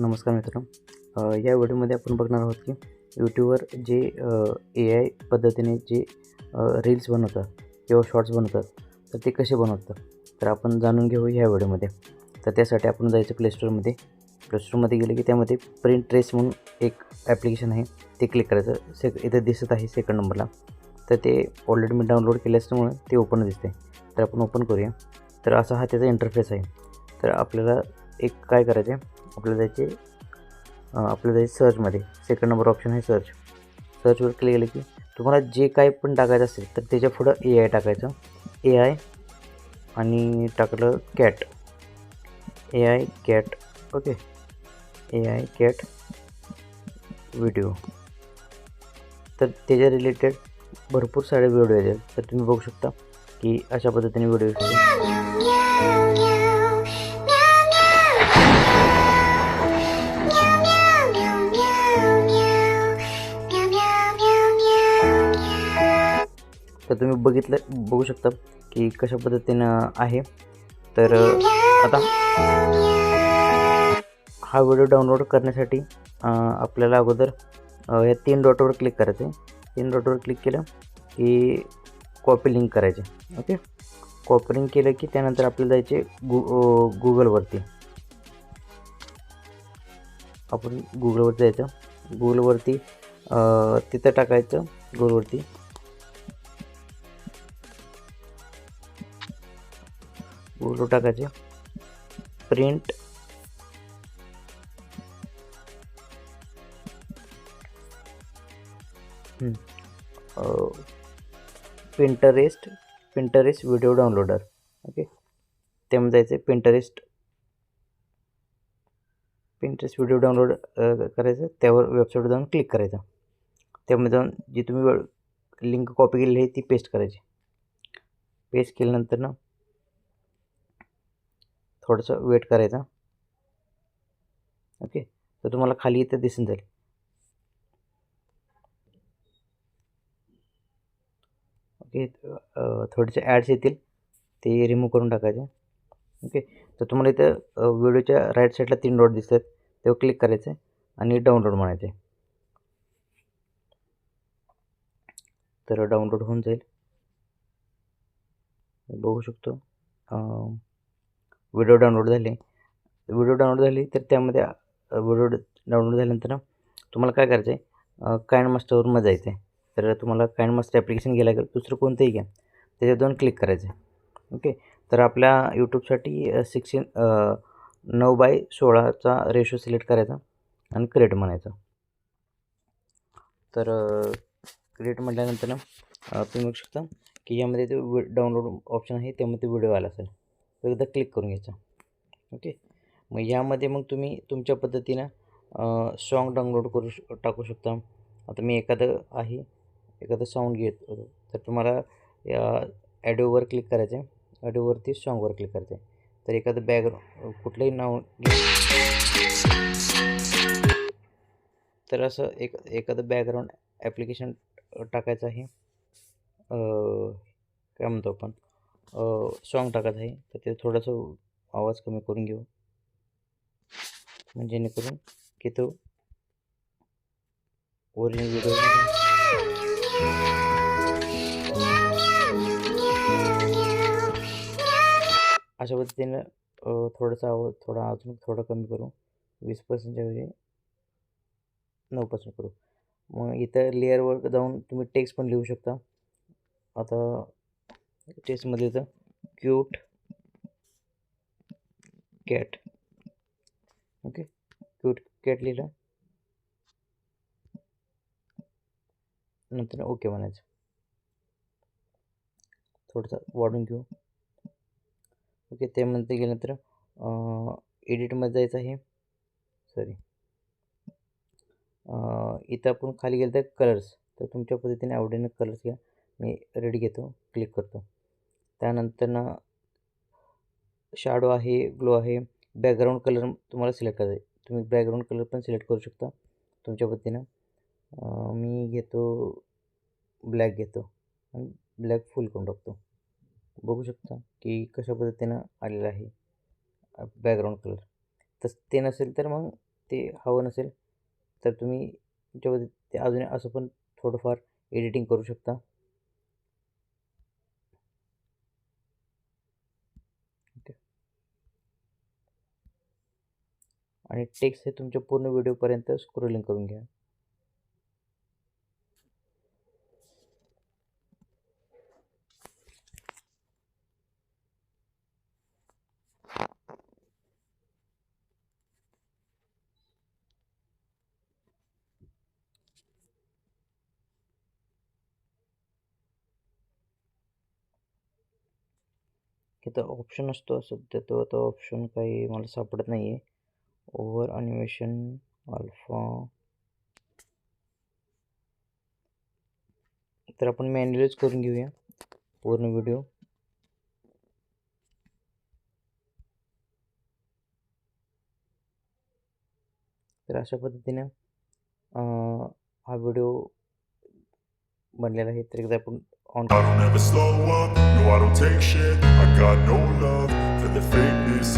नमस्कार मित्रांनो. या व्हिडिओमध्ये आपण बघणार आहोत की यूट्यूबवर जे ए आय पद्धतीने जे रील्स बनवतात किंवा शॉर्ट्स बनवतात तर ते कसे बनवतात तर आपण जाणून घेऊ ह्या व्हिडिओमध्ये. तर त्यासाठी आपण जायचं प्लेस्टोरमध्ये प्लेस्टोरमध्ये गेले की त्यामध्ये प्रिंट ट्रेस म्हणून एक ॲप्लिकेशन आहे. ते क्लिक करायचं. से इथं दिसत आहे सेकंड नंबरला तर ते ऑलरेडी मी डाउनलोड केले असल्यामुळे ते ओपन दिसते तर आपण ओपन करूया. तर असा हा त्याचा इंटरफेस आहे. तर आपल्याला एक काय करायचं आहे आपल्याला जायचे आपल्याला जायचं सर्चमध्ये सेकंड नंबर ऑप्शन आहे सर्च सर्चवर क्लिक केलं की तुम्हाला जे काय पण टाकायचं असेल तर त्याच्या पुढं ए आय टाकायचं. ए आय आणि टाकलं cat A I cat okay A I cat video तर त्याच्या रिलेटेड भरपूर सारे व्हिडिओ येतात तर तुम्ही बघू शकता की अशा पद्धतीने व्हिडिओ तुम्ही बघितलं बघू शकता की कशा पद्धतीनं आहे. तर आता हा व्हिडिओ डाउनलोड करण्यासाठी आपल्याला अगोदर या तीन डॉटवर क्लिक करायचं आहे. तीन डॉटवर क्लिक केलं की कॉपी लिंक करायचे ओके? कॉपी लिंक केलं की त्यानंतर आपल्याला जायचे गु गुगलवरती. आपण गुगलवरती जायचं. गुगलवरती तिथं टाकायचं गुगलवरती. गुगल टाकायचे print Pinterest Pinterest video downloader okay त्यामध्ये जायचं पिंटरेस्ट पिंटरेस्ट व्हिडिओ डाउनलोड त्यावर वेबसाईटवर जाऊन क्लिक करायचं। त्यामध्ये जाऊन जी तुम्ही लिंक कॉपी केलेली आहे ती पेस्ट करायची। पेस्ट केल्यानंतर ना थोडंसं वेट करायचा. ओके? तर तुम्हाला खाली इथं दिसून जाईल. ओके? थोडेसे ॲड्स येतील. ते रिमूव्ह करून टाकायचे. ओके? तर तुम्हाला इथं व्हिडिओच्या राईट साईडला तीन डॉट दिसतात. तेव्हा क्लिक करायचं आहे आणि डाउनलोड म्हणायचे. तर डाउनलोड होऊन जाईल. बघू शकतो. व्हिडिओ डाउनलोड झाले. व्हिडिओ डाउनलोड झाली तर त्यामध्ये व्हिडिओ डाउनलोड झाल्यानंतर तुम्हाला काय करायचं आहे कायन मास्टरवरमध्ये जायचं आहे तर तुम्हाला कायन मास्टर ॲप्लिकेशन घ्यायला लागेल. दुसरं कोणतंही घ्या. त्याच्यावर दोन क्लिक करायचं आहे ओके तर आपल्या यूट्यूबसाठी सिक्स्टीन नऊ बाय सोळाचा रेशो सिलेक्ट करायचा आणि क्रिएट म्हणायचं. तर क्रिएट म्हटल्यानंतर तुम्ही बघू शकता की यामध्ये ते डाउनलोड ऑप्शन आहे त्यामध्ये व्हिडिओ आला असेल. एकदा क्लिक करून घ्यायचं. ओके मग यामध्ये मग तुम्ही तुमच्या पद्धतीनं सॉन्ग डाउनलोड करू श टाकू शकता. आता मी एखादं आहे एखादं साऊंड घेत. तर तुम्हाला या ॲडिओवर क्लिक करायचं आहे. ॲडिओवरती सॉन्गवर क्लिक करायचं आहे. तर एखादं बॅकग्राऊंड कुठलंही नाव तर असं एक एखादं बॅकग्राऊंड ॲप्लिकेशन टाकायचं आहे. काय म्हणतो आपण? सॉन्ग टाकत आहे. तर ते थोडासा आवाज कमी करून घेऊ. म्हणजे जेणेकरून की तो ओरिजिनल व्हिडिओ अशा पद्धतीनं थोडासा आवाज थोडा अजून थोडा कमी करू. वीस पर्सेंटच्या ऐवजी नऊ पर्सेंट करू. मग इथं लेअरवर जाऊन तुम्ही टेक्स्ट पण लिहू शकता. आता टेक्स्टमध्ये तर. Cute cat okay cute cat लिहिलं. नंतर ओके म्हणायचं. थोडंसं वाढून घेऊ. ओके त्यामध्ये गेल्यानंतर एडिटमध्ये जायचं आहे. सॉरी इथं आपण खाली गेलं तर कलर्स तर तुमच्या पद्धतीने आवडीनं कलर्स घ्या. मी रेड घेतो. क्लिक करतो. त्यानंतर ना शॅडो आहे ग्लो आहे. बॅकग्राऊंड कलर तुम्हाला सिलेक्ट करायचं आहे. तुम्ही बॅकग्राऊंड कलर पण सिलेक्ट करू शकता तुमच्या पद्धतीनं. मी घेतो ब्लॅक घेतो आणि ब्लॅक फुल करून टाकतो. बघू शकता की कशा पद्धतीनं आलेलं आहे बॅकग्राऊंड कलर तसं ते नसेल तर मग ते हवं नसेल तर तुम्ही तुमच्यामध्ये ते अजून असं पण थोडंफार एडिटिंग करू शकता ओके आणि टेक्स्ट हे तुमच्या पूर्ण व्हिडिओपर्यंत स्क्रोलिंग करून घ्या. इथं ऑप्शन असतो सध्या तो आता ऑप्शन काही मला सापडत नाही आहे ओव्हर अनिमेशन अल्फा तर आपण मॅन्युअलच करून घेऊया पूर्ण व्हिडिओ तर अशा पद्धतीने हा व्हिडिओ बनलेला आहे. तर एकदा आपण on I don't ever slow up, no I don't take shit. I got no love for the fakeness.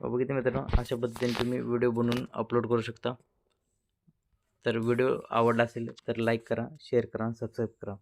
बघितलं मित्रांनो अशा पद्धतीने तुम्ही व्हिडिओ बनवून अपलोड करू शकता. तर व्हिडिओ आवडला असेल तर लाईक करा शेअर करा सबस्क्राईब करा.